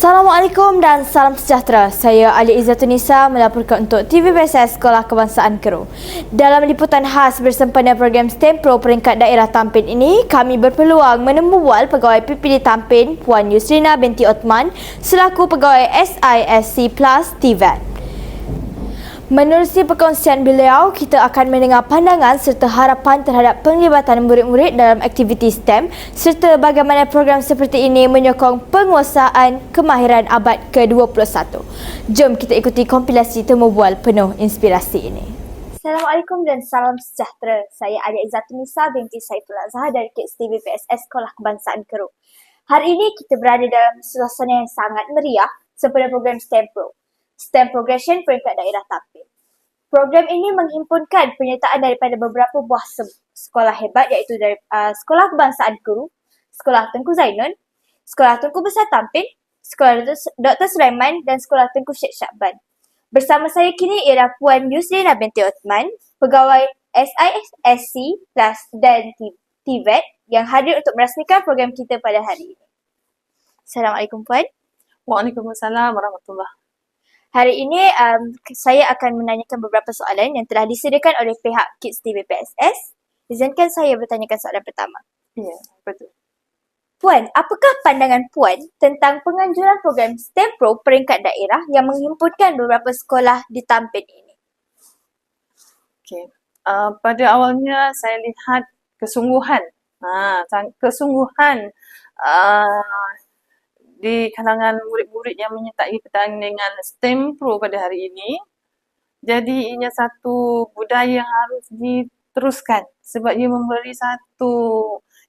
Assalamualaikum dan salam sejahtera. Saya Ali Izzatunisa melaporkan untuk TVBSS Sekolah Kebangsaan Keru. Dalam liputan khas bersempena program STEM Pro peringkat daerah Tampin ini, kami berpeluang menemubual pegawai PPD Tampin Puan Yusrina binti Otman selaku pegawai SISC Plus TVET. Menerusi perkongsian beliau, kita akan mendengar pandangan serta harapan terhadap penglibatan murid-murid dalam aktiviti STEM serta bagaimana program seperti ini menyokong penguasaan kemahiran abad ke-21. Jom kita ikuti kompilasi temu bual penuh inspirasi ini. Assalamualaikum dan salam sejahtera. Saya Adia Izzatunisa binti Saiful Azhar dari Kids TV PSS Sekolah Kebangsaan Keru. Hari ini kita berada dalam suasana yang sangat meriah sempena program STEM Pro. STEM Progression peringkat daerah Tampin. Program ini menghimpunkan penyertaan daripada beberapa buah sekolah hebat iaitu dari uh, Sekolah Kebangsaan Guru, Sekolah Tengku Zainun, Sekolah Tengku Besar Tampin, Sekolah Dr. Sulaiman dan Sekolah Tengku Syed Syakban. Bersama saya kini ialah Puan Yusrina binti Othman, pegawai SISC Plus dan TVET yang hadir untuk merasmikan program kita pada hari ini. Assalamualaikum Puan. Waalaikumsalam warahmatullahi Hari ini um, saya akan menanyakan beberapa soalan yang telah disediakan oleh pihak Kids TV PSS. Izinkan saya bertanyakan soalan pertama. Ya, betul. Puan, apakah pandangan Puan tentang penganjuran program STEM Pro peringkat daerah yang menghimpunkan beberapa sekolah di Tampin ini? Okay. Uh, pada awalnya saya lihat kesungguhan. Ha, kesungguhan uh, di kalangan murid-murid yang menyertai pertandingan STEM Pro pada hari ini. Jadi ini satu budaya yang harus diteruskan sebab ia memberi satu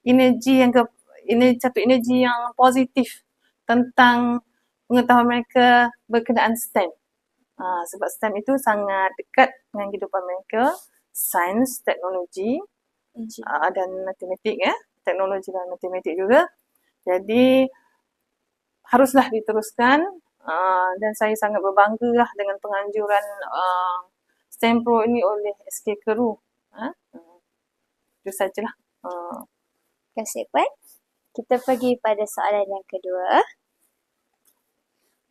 energi yang ke, ini satu energi yang positif tentang pengetahuan mereka berkenaan STEM. Ha, sebab STEM itu sangat dekat dengan kehidupan mereka, sains, teknologi uh, dan matematik ya, teknologi dan matematik juga. Jadi haruslah diteruskan uh, dan saya sangat berbangga lah dengan penganjuran uh, STEM Pro ini oleh SK Keru. Uh, itu sajalah. Uh. Terima kasih Puan. Kita pergi pada soalan yang kedua.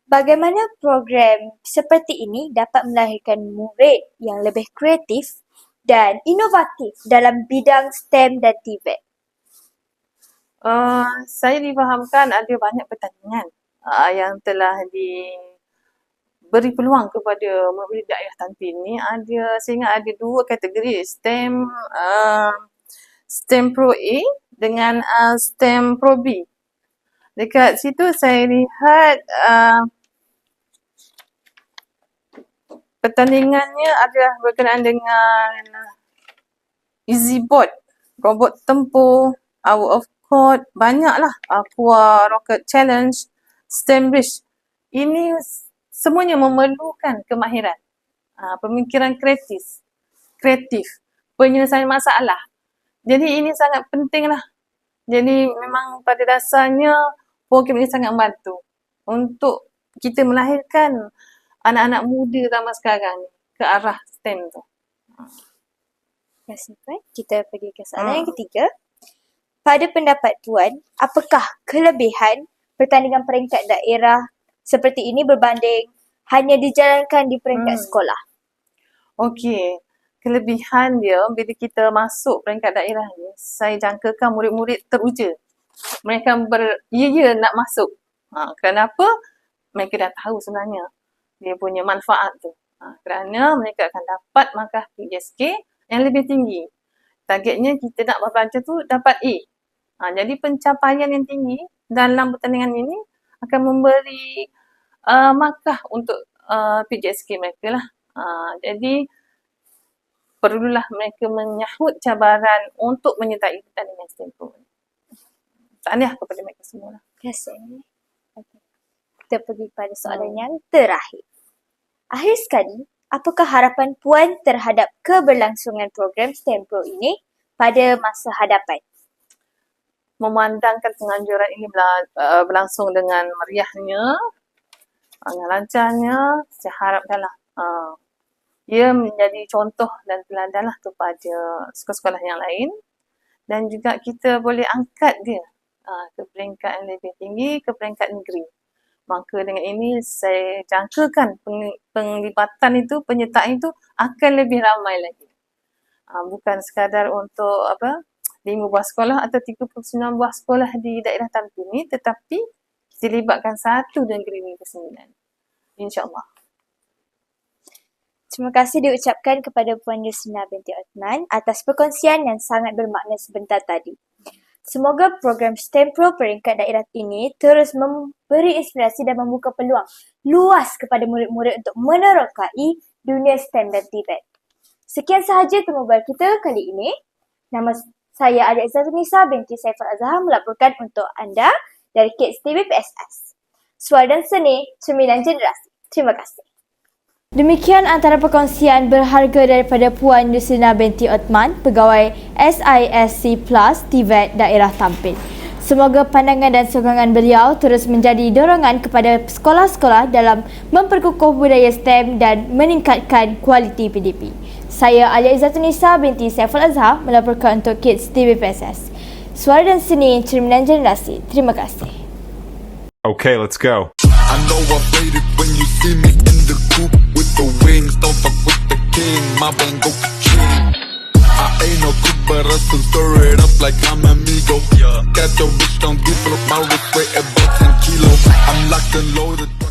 Bagaimana program seperti ini dapat melahirkan murid yang lebih kreatif dan inovatif dalam bidang STEM dan TVET? Uh, saya difahamkan ada banyak pertandingan uh, yang telah diberi peluang kepada murid daerah Tampin ni ada saya ingat ada dua kategori STEM uh, STEM Pro A dengan uh, STEM Pro B. Dekat situ saya lihat uh, pertandingannya adalah berkenaan dengan easy board, robot tempur, out of court, banyaklah aqua rocket challenge, STEM bridge. Ini semuanya memerlukan kemahiran, uh, pemikiran kreatif, kreatif, penyelesaian masalah. Jadi ini sangat pentinglah. Jadi memang pada dasarnya program ini sangat membantu untuk kita melahirkan anak-anak muda zaman sekarang ni ke arah STEM tu. Terima kasih Puan. Kita pergi ke soalan hmm. yang ketiga. Pada pendapat Puan, apakah kelebihan pertandingan peringkat daerah seperti ini berbanding hanya dijalankan di peringkat hmm. sekolah? Okey. Kelebihan dia bila kita masuk peringkat daerah ni, saya jangkakan murid-murid teruja. Mereka ber, ya, ya nak masuk. Ha, kenapa? Mereka dah tahu sebenarnya dia punya manfaat tu. Ha, kerana mereka akan dapat markah PSK yang lebih tinggi. Targetnya kita nak belajar tu dapat A. Ha, jadi pencapaian yang tinggi dalam pertandingan ini akan memberi uh, markah untuk uh, PJSK mereka lah. Uh, jadi perlulah mereka menyahut cabaran untuk menyertai pertandingan Pro. Tahniah kepada mereka semua lah. Terima kasih. Kita pergi pada soalan hmm. yang terakhir. Akhir sekali, apakah harapan Puan terhadap keberlangsungan program STEM Pro ini pada masa hadapan? Memandangkan penganjuran ini uh, berlangsung dengan meriahnya, dengan lancarnya, saya harap adalah uh, ia menjadi contoh dan teladan lah kepada sekolah-sekolah yang lain. Dan juga kita boleh angkat dia uh, ke peringkat yang lebih tinggi, ke peringkat negeri. Maka dengan ini saya jangkakan peng- penglibatan itu, penyertaan itu akan lebih ramai lagi. Uh, bukan sekadar untuk apa lima buah sekolah atau 39 buah sekolah di daerah Tampin ini tetapi kita libatkan satu negeri negeri sembilan. InsyaAllah. Terima kasih diucapkan kepada Puan Yusna binti Othman atas perkongsian yang sangat bermakna sebentar tadi. Semoga program STEM Pro peringkat daerah ini terus memberi inspirasi dan membuka peluang luas kepada murid-murid untuk menerokai dunia STEM dan TVET. Sekian sahaja temu bual kita kali ini. Nama saya Adik Nisa binti Saiful Azhar melaporkan untuk anda dari Kids TV PSS. Suara dan seni, cerminan generasi. Terima kasih. Demikian antara perkongsian berharga daripada Puan Yusina binti Othman, pegawai SISC Plus TVET Daerah Tampin. Semoga pandangan dan sokongan beliau terus menjadi dorongan kepada sekolah-sekolah dalam memperkukuh budaya STEM dan meningkatkan kualiti PDP. Saya Alia Izzatunisa binti Saiful Azhar melaporkan untuk Kids TV PSS. Suara dan seni cerminan generasi. Terima kasih. Okay, let's go. I know I played it when you see me in the coop with the wings. Don't fuck with the king, my bang go king. I ain't no cook, but I still stir it up like I'm amigo. Got your bitch, don't give up my wrist weight about 10 kilos. I'm locked and loaded.